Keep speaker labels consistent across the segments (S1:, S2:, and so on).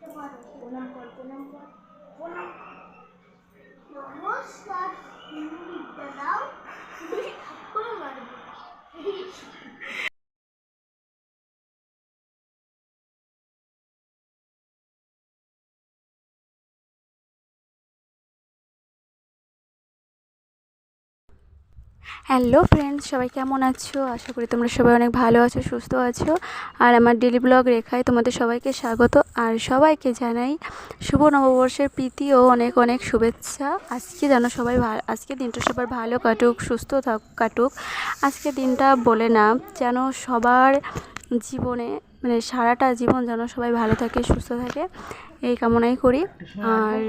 S1: প্রণাম কর প্রণাম কর প্রণাম নমস্কার হিন্দু বিদ্যা দাও করে মারবো
S2: হ্যালো ফ্রেন্ডস সবাই কেমন আছো? আশা করি তোমরা সবাই অনেক ভালো আছো, সুস্থ আছো। আর আমার ডেলি ব্লগ রেখায় তোমাদের সবাইকে স্বাগত। আর সবাইকে জানাই শুভ নববর্ষের প্রীতি ও অনেক অনেক শুভেচ্ছা। আজকে যেন সবাই আজকে দিনটা সবার ভালো কাটুক, সুস্থ থাক, কাটুক। আজকে দিনটা বলে না, যেন সবার জীবনে মানে সারাটা জীবন যেন সবাই ভালো থাকে, সুস্থ থাকে। এই কামনাই করি। আর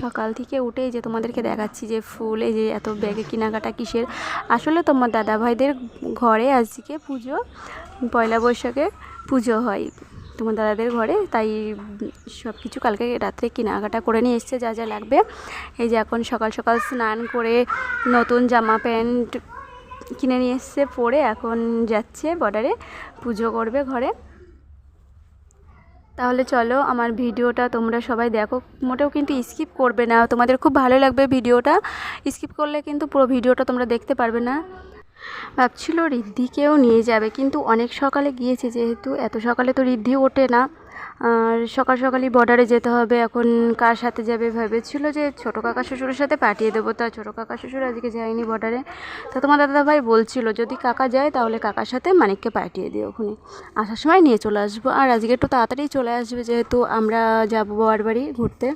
S2: সকাল থেকে উঠেই যে তোমাদেরকে দেখাচ্ছি যে ফুল এই যে এত ব্যাগে কেনাকাটা কিসের। আসলে তোমার দাদা ভাইদের ঘরে আজকে পুজো পয়লা বৈশাখে পুজো হয়। তোমার দাদাদের ঘরে তাই সব কিছু কালকে রাত্রে কেনাকাটা করে নিয়ে এসছে যা যা লাগবে। এই যে এখন সকাল সকাল স্নান করে নতুন জামা প্যান্ট কিনে নিয়ে এসছে পরে এখন যাচ্ছে বর্ডারে পুজো করবে ঘরে। তাহলে চলো আমার ভিডিওটা তোমরা সবাই দেখো। মোটেও কিন্তু স্কিপ করবে না। তোমাদের খুব ভালো লাগবে ভিডিওটা। স্কিপ করলে কিন্তু পুরো ভিডিওটা তোমরা দেখতে পারবে না। ভাবছিল রিদ্ধিকেও নিয়ে যাবে, কিন্তু অনেক সকালে গিয়েছে যেহেতু। এত সকালে তো রিদ্ধি ওঠে না। আর সকাল সকালই বর্ডারে যেতে হবে। এখন কার সাথে যাবে ভেবেছিল যে ছোটো কাকা শ্বশুরের সাথে পাঠিয়ে দেবো। তা ছোটো কাকা শ্বশুর আজকে যায়নি বর্ডারে তা তোমার দাদা ভাই বলছিল, যদি কাকা যায় তাহলে কাকার সাথে মানিককে পাঠিয়ে দিও ওখানে আসার সময় নিয়ে চলে আসব। আর আজকে একটু তাড়াতাড়ি চলে আসবে যেহেতু আমরা যাব বাবার বাড়ি ঘুরতে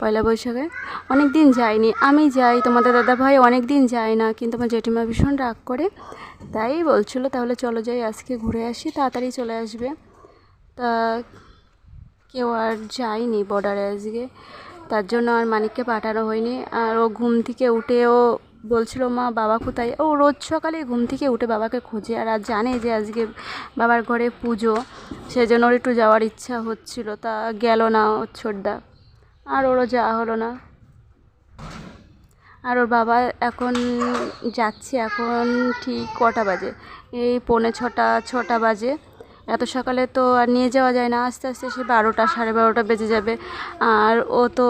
S2: পয়লা বৈশাখে। অনেক দিন যাইনি আমি যাই, তোমাদের দাদা ভাই অনেক দিন যায় না, কিন্তু আমার জেঠিমা ভীষণ রাগ করে। তাই বলছিল, তাহলে চলো যাই, আজকে ঘুরে আসি, তাড়াতাড়ি চলে আসবে। তা কেউ আর যায়নি বর্ডারে আজকে তার জন্য আর মানিককে পাঠানো হয়নি। আর ও ঘুম থেকে উঠেও বলছিল, মা, বাবা কোথায়? ও রোজ সকালে ঘুম থেকে উঠে বাবাকে খোঁজে আর আর জানে যে আজকে বাবার ঘরে পুজো। সেজন্য ওর একটু যাওয়ার ইচ্ছা হচ্ছিল। তা গেল না ওর ছোটদা। আর ওরও যাওয়া হলো না। আর ওর বাবা এখন যাচ্ছে এখন ঠিক কটা বাজে? এই পৌনে ছটা ছটা বাজে। এত সকালে তো আর নিয়ে যাওয়া যায় না। আস্তে আস্তে সে বারোটা, সাড়ে বারোটা বেজে যাবে। আর ও তো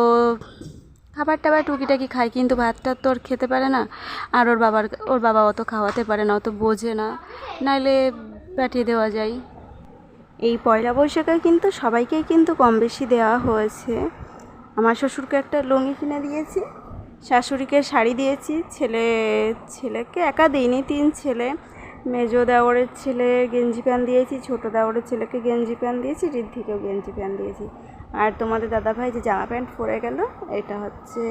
S2: খাবার টাবার টুকিটাকি খায়, কিন্তু ভাতটা তো ওর খেতে পারে না। আর ওর বাবার, ওর বাবা অত খাওয়াতে পারে না, অত বোঝে না। নাইলে পাঠিয়ে দেওয়া যায়। এই পয়লা বৈশাখে কিন্তু সবাইকেই কিন্তু কম বেশি দেওয়া হয়েছে। আমার শ্বশুরকে একটা লুঙ্গি কিনে দিয়েছি, শাশুড়িকে শাড়ি দিয়েছি, ছেলে, ছেলেকে একা দিইনি, তিন ছেলে। মেজো দেওরের ছেলে গেঞ্জি প্যান্ট দিয়েছি, ছোটো দেওরের ছেলেকে গেঞ্জি প্যান্ট দিয়েছি, ঋদ্ধিকেও গেঞ্জি প্যান্ট দিয়েছি। আর তোমাদের দাদাভাই যে জামা প্যান্ট পরে গেল, এটা হচ্ছে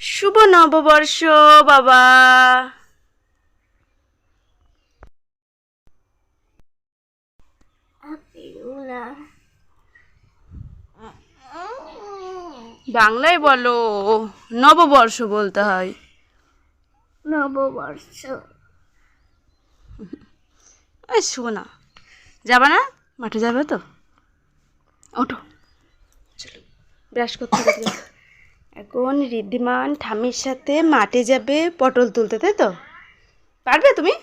S2: শুভ নববর্ষ, বাবা। বাংলায় বলো, নববর্ষ বলতে হয়।
S1: নববর্ষ।
S2: ওই শোনা যাবা না? মাঠে যাবে তো? ওঠো। ব্রাশ করতে হবে। এখন ঋদ্ধিমান ঠামির সাথে মাঠে যাবে পটল তুলতে, তাই তো? পারবে তুমি?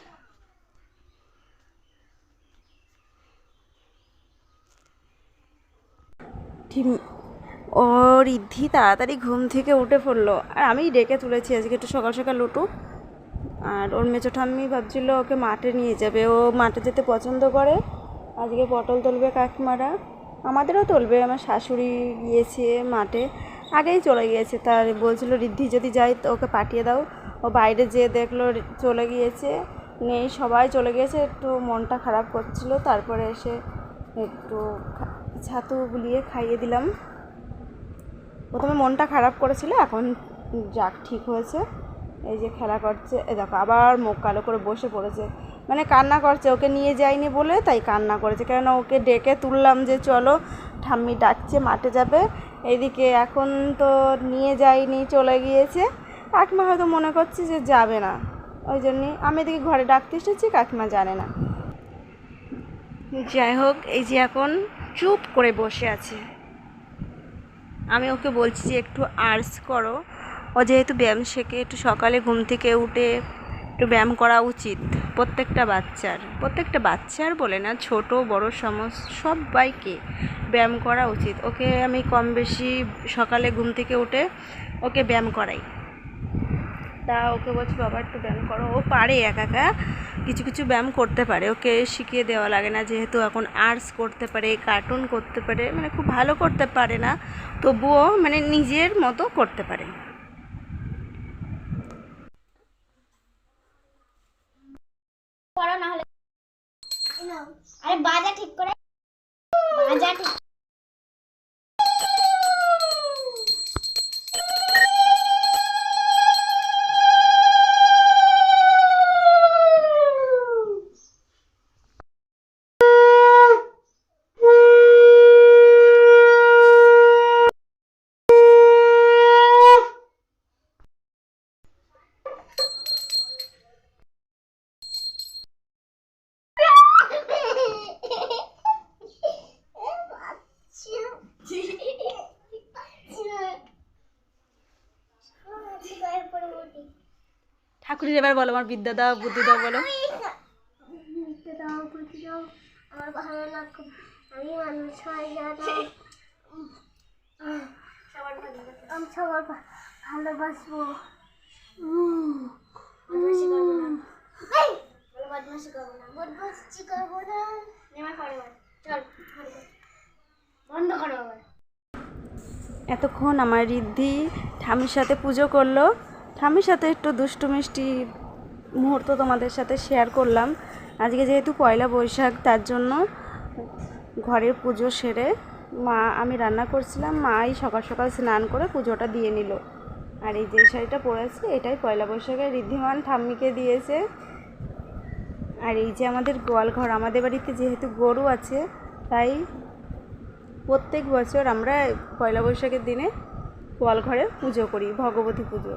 S2: ও ঋদ্ধি তাড়াতাড়ি ঘুম থেকে উঠে পড়ল। আর আমি ডেকে তুলেছি আজকে একটু সকাল সকাল উঠুক। আর ওর মেচো ঠাম্মি ভাবছিল ওকে মাঠে নিয়ে যাবে। ও মাঠে যেতে পছন্দ করে। আজকে পটল তুলবে কাকিমারা। আমাদেরও তুলবে। আমার শাশুড়ি গিয়েছে মাঠে। আগেই চলে গিয়েছে। তার বলছিল ঋদ্ধি যদি যাই তো ওকে পাঠিয়ে দাও। ও বাইরে যেয়ে দেখল, চলে গিয়েছে। নেই, সবাই চলে গিয়েছে। একটু মনটা খারাপ করছিল। তারপরে এসে একটু ছাতু গুলিয়ে খাইয়ে দিলাম। প্রথমে মনটা খারাপ করেছিল। এখন যাক, ঠিক হয়েছে। এই যে খেলা করছে, এ দেখো আবার মুখ কালো করে বসে পড়েছে। মানে কান্না করছে, ওকে নিয়ে যাইনি বলে তাই কান্না করেছে। কেননা ওকে ডেকে তুললাম যে চলো, ঠাম্মি ডাকছে, মাঠে যাবে। এইদিকে এখন তো নিয়ে যাইনি চলে গিয়েছে। কাকিমা হয়তো মনে করছে যে যাবে না। ওই জন্যই আমি এদিকে ঘরে ডাকতে এসেছি, কাকিমা জানে না। যাই হোক, এই যে এখন চুপ করে বসে আছে। আমি ওকে বলছি যে একটু আর্টস করো। ও যেহেতু ব্যায়াম শেখে, একটু সকালে ঘুম থেকে উঠে একটু ব্যায়াম করা উচিত। প্রত্যেকটা বাচ্চার প্রত্যেকটা বাচ্চার বলে না, ছোট, বড় সমস সবাইকে ব্যায়াম করা উচিত। ওকে আমি কম বেশি সকালে ঘুম থেকে উঠে ওকে ব্যায়াম করাই। তা ওকে বলছি, বাবা, একটু ব্যায়াম করো। ও পারে একা একা, কিছু কিছু ব্যায়াম করতে পারে। ওকে শিখিয়ে দেওয়া লাগে না, যেহেতু এখন আর্টস করতে পারে কার্টুন করতে পারে মানে খুব ভালো করতে পারে না, তবুও মানে নিজের মতো করতে পারে
S1: করো না হলে আরে বাজা ঠিক করে বাজা ঠিক
S2: ঠাকুরের এবার বলো আমার বিদ্যা দাও বুদ্ধি দাও বলো।
S1: আমার ভালো লাগবে আমি মানুষ হয়ে যাব। আমি সবার ভালোবাসবো। উম, করব না। এই, করব না। বদমাশি করব না। নেমে পড়ে চল বন্ধ করো।
S2: এতক্ষণ আমার রিদ্ধি ঠামির সাথে পুজো করল। ঠামির সাথে একটু দুষ্টু মিষ্টি মুহূর্ত তোমাদের সাথে শেয়ার করলাম। আজকে যেহেতু পয়লা বৈশাখ, তার জন্য ঘরের পুজো সেরে মা, আমি রান্না করছিলাম। মাই সকাল সকাল স্নান করে পুজোটা দিয়ে নিল। আর এই যে শাড়িটা পরেছে এটাই পয়লা বৈশাখে ঋদ্ধিমান ঠাম্মিকে দিয়েছে। আর এই যে আমাদের গোয়াল ঘর, আমাদের বাড়িতে যেহেতু গরু আছে, তাই প্রত্যেক বছর আমরা পয়লা বৈশাখের দিনে গোয়াল ঘরে পুজো করি, ভগবতী পুজো।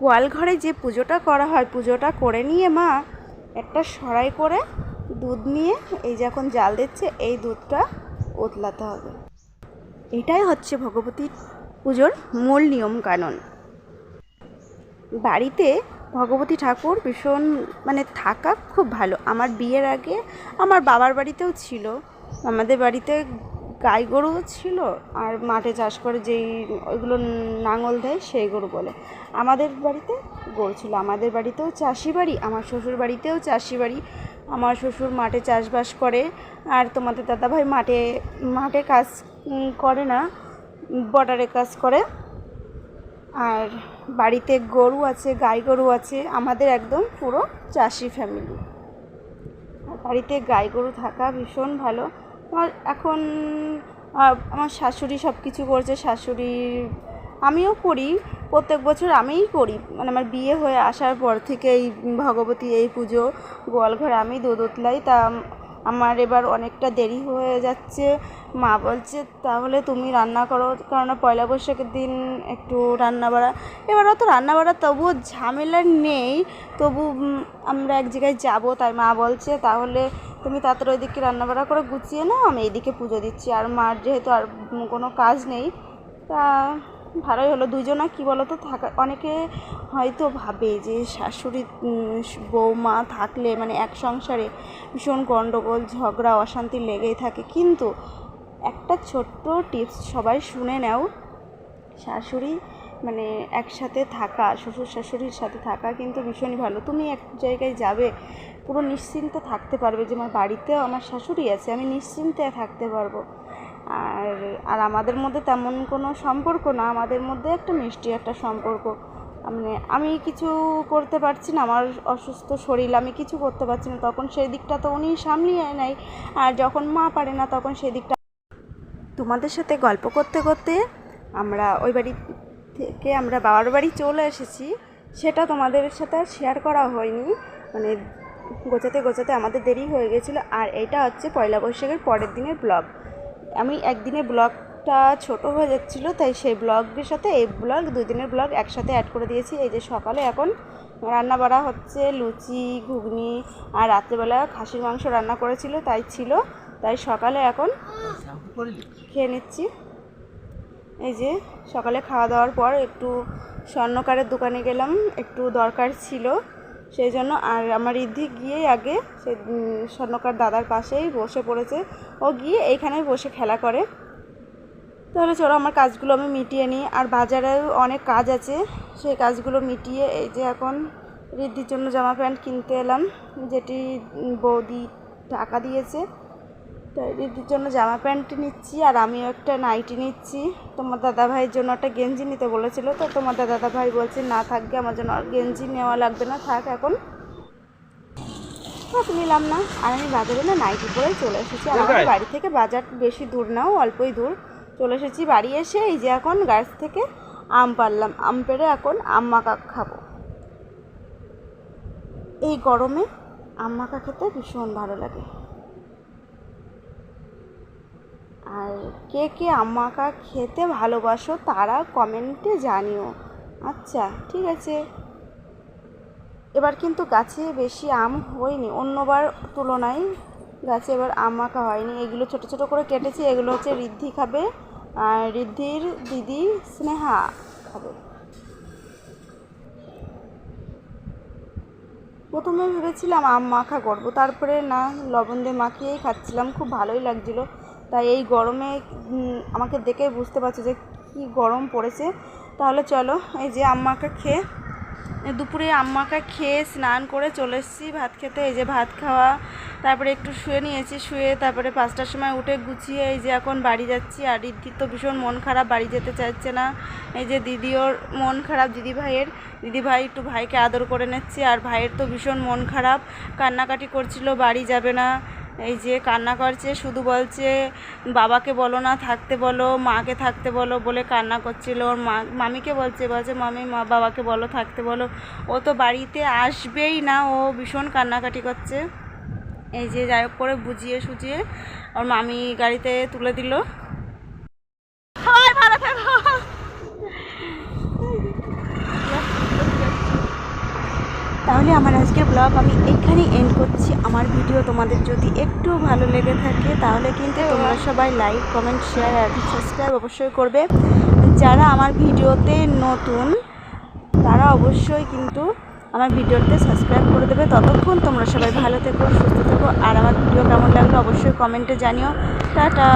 S2: গোয়াল ঘরে যে পুজোটা করা হয়, পুজোটা করে নিয়ে মা একটা সরাই করে দুধ নিয়ে এই যে এখন জাল দিচ্ছে, এই দুধটা ওতলাতে হবে। এটাই হচ্ছে ভগবতী পুজোর মূল নিয়ম কানুন। বাড়িতে ভগবতী ঠাকুর ভীষণ মানে থাকা খুব ভালো। আমার বিয়ের আগে আমার বাবার বাড়িতেও ছিল। আমাদের বাড়িতে গাই গরুও ছিল আর মাঠে চাষ করে যেই ওইগুলো নাঙল দেয় সেই গরু বলে। আমাদের বাড়িতে গরু ছিল। আমাদের বাড়িতেও চাষি বাড়ি, আমার শ্বশুর বাড়িতেও চাষি বাড়ি। আমার শ্বশুর মাঠে চাষবাস করে আর তোমাদের দাদাভাই মাঠে মাঠে কাজ করে না, বর্ডারে কাজ করে। আর বাড়িতে গরু আছে, গাই গরু আছে, আমাদের একদম পুরো চাষি ফ্যামিলি। আর বাড়িতে গাই গরু থাকা ভীষণ ভালো। এখন আমার শাশুড়ি সব কিছু করছে, শাশুড়ি, আমিও করি, প্রত্যেক বছর আমিই করি। মানে আমার বিয়ে হয়ে আসার পর থেকে এই ভগবতী এই পুজো, গোয়ালঘর আমি, দোদোতলাই, তা আমার এবার অনেকটা দেরি হয়ে যাচ্ছে। মা বলছে, তাহলে তুমি রান্না করো কেননা পয়লা বৈশাখের দিন একটু রান্না বাড়া। এবার অত রান্না বাড়া তবুও ঝামেলা নেই। তবু আমরা এক জায়গায় যাব, তাই মা বলছে, তাহলে তুমি তাড়াতাড়ি ওইদিকে রান্না বাড়া করে গুছিয়ে নাও, আমি এইদিকে পুজো দিচ্ছি। আর মার যেহেতু আর কোনো কাজ নেই, তা ভালোই হলো দুজনা কি বলো তো থাকা, অনেকে হয়তো ভাবে যে শাশুড়ি বৌমা থাকলে মানে এক সংসারে ভীষণ গণ্ডগোল ঝগড়া, অশান্তি লেগেই থাকে। কিন্তু একটা ছোট্ট টিপস সবাই শুনে নাও। শাশুড়ি মানে একসাথে থাকা, শ্বশুর শাশুড়ির সাথে থাকা কিন্তু ভীষণই ভালো। তুমি এক জায়গায় যাবে, পুরো নিশ্চিন্তে থাকতে পারবে যে, আমার বাড়িতেও আমার শাশুড়ি আছে, আমি নিশ্চিন্তে থাকতে পারব। আর আর আমাদের মধ্যে তেমন কোনো সম্পর্ক না। আমাদের মধ্যে একটা মিষ্টি একটা সম্পর্ক। মানে আমি কিছু করতে পারছি না, আমার অসুস্থ শরীর, আমি কিছু করতে পারছি না। তখন সেই দিকটা তো উনি সামলিয়ে নেয়। আর যখন মা পারে না, তখন সেই দিকটা তোমাদের সাথে গল্প করতে করতে আমরা ওই বাড়ি থেকে আমরা বাবার বাড়ি চলে এসেছি। সেটা তোমাদের সাথে আর শেয়ার করা হয়নি। মানে গোছাতে গোছাতে আমাদের দেরি হয়ে গেছিল। আর এটা হচ্ছে পয়লা বৈশাখের পরের দিনের ব্লগ আমি একদিনে ব্লগটা ছোট হয়ে যাচ্ছিল, তাই সেই ব্লগের সাথে এই ব্লগ দুই দিনের ব্লগ একসাথে অ্যাড করে দিয়েছি। এই যে সকালে এখন রান্না বাড়া হচ্ছে, লুচি, ঘুগনি আর রাত্রেবেলা খাসির মাংস রান্না করেছিল, তাই ছিল। তাই সকালে এখন খেয়ে নিচ্ছি। এই যে সকালে খাওয়া দাওয়ার পর একটু স্বর্ণকারের দোকানে গেলাম, একটু দরকার ছিল। সেই জন্য আর আমার রিদ্ধি গিয়েই আগে সে স্বর্ণকার দাদার পাশেই বসে পড়েছে। ও গিয়ে এইখানে বসে খেলা করে। তাহলে চলো আমার কাজগুলো আমি মিটিয়ে নিই। আর বাজারেও অনেক কাজ আছে। সেই কাজগুলো মিটিয়ে এই যে এখন ঋদ্ধির জন্য জামা প্যান্ট কিনতে এলাম। যেটি বৌদি টাকা দিয়েছে। দিদির জন্য জামা প্যান্ট নিচ্ছি আর আমিও একটা নাইটি নিচ্ছি। তোমার দাদা ভাইয়ের জন্য একটা গেঞ্জি নিতে বলেছিল তো তোমার দাদা ভাই বলছে না থাকবে আমার জন্য আর গেঞ্জি নেওয়া লাগবে না থাক এখন। থাক নিলাম না। আর আমি বাজারে না নাইটি পরে চলে এসেছি। আর আমার বাড়ি থেকে বাজার বেশি দূর নাও অল্পই দূর। চলে এসেছি বাড়ি এসে এই যে এখন গাছ থেকে আম পারলাম। আম পেড়ে এখন আম মাখা খাব। এই গরমে আম মাখা খেতে ভীষণ ভালো লাগে। আর কে কে আম্মাকা খেতে ভালোবাসো তারা কমেন্টে জানিও। আচ্ছা ঠিক আছে। এবার কিন্তু গাছে বেশি আম হয়নি, অন্যবার তুলনায় গাছে এবার আম মাখা হয়নি। এগুলো ছোট ছোট করে কেটেছি, এগুলো হচ্ছে ঋদ্ধি খাবে, আর ঋদ্ধির দিদি স্নেহা খাবে। প্রথমে ভেবেছিলাম আম মাখা করব, তারপরে না, লবণ দিয়ে মাখিয়েই খাচ্ছিলাম, খুব ভালোই লাগছিল। তাই এই গরমে আমাকে দেখে বুঝতে পারছ যে কী গরম পড়েছে। তাহলে চলো, এই যে আম্মাকে খেয়ে দুপুরে আম্মাকে খেয়ে স্নান করে চলে এসেছি ভাত খেতে। এই যে ভাত খাওয়া, তারপরে একটু শুয়ে নিয়েছি, শুয়ে তারপরে পাঁচটার সময় উঠে গুছিয়ে এই যে এখন বাড়ি যাচ্ছি। আর রিদ্ধির তো ভীষণ মন খারাপ, বাড়ি যেতে চাইছে না। এই যে দিদিওর মন খারাপ, দিদি ভাইয়ের। দিদি ভাই একটু ভাইকে আদর করে নিচ্ছে, আর ভাইয়ের তো ভীষণ মন খারাপ। কান্নাকাটি করছিল, বাড়ি যাবে না। এই যে কান্না করছে, শুধু বলছে, বাবাকে বলো না, থাকতে বলো, মাকে থাকতে বলো বলে কান্না করছিল। ওর মা, মামিকে বলছে বলছে, মামি, মা, বাবাকে বলো, থাকতে বলো। ও তো বাড়িতে আসবেই না, ও ভীষণ কান্নাকাটি করছে। এই যে যাই করে বুঝিয়ে সুঝিয়ে ওর মামি গাড়িতে তুলে দিল সবাই ভালো থেকো তাহলে আমার আজকের ব্লগ আমি এখানেই এন্ড করছি। আমার ভিডিও তোমাদের যদি একটু ভালো লেগে থাকে, তাহলে কিন্তু তোমরা সবাই লাইক কমেন্ট শেয়ার আর সাবস্ক্রাইব অবশ্যই করবে। যারা আমার ভিডিওতে নতুন, তারা অবশ্যই কিন্তু আমার ভিডিওতে সাবস্ক্রাইব করে দেবে। ততক্ষণ তোমরা সবাই ভালো থেকো, সুস্থ থেকো। আর আমার ভিডিও কেমন লাগল অবশ্যই কমেন্টে জানিও। টাটা!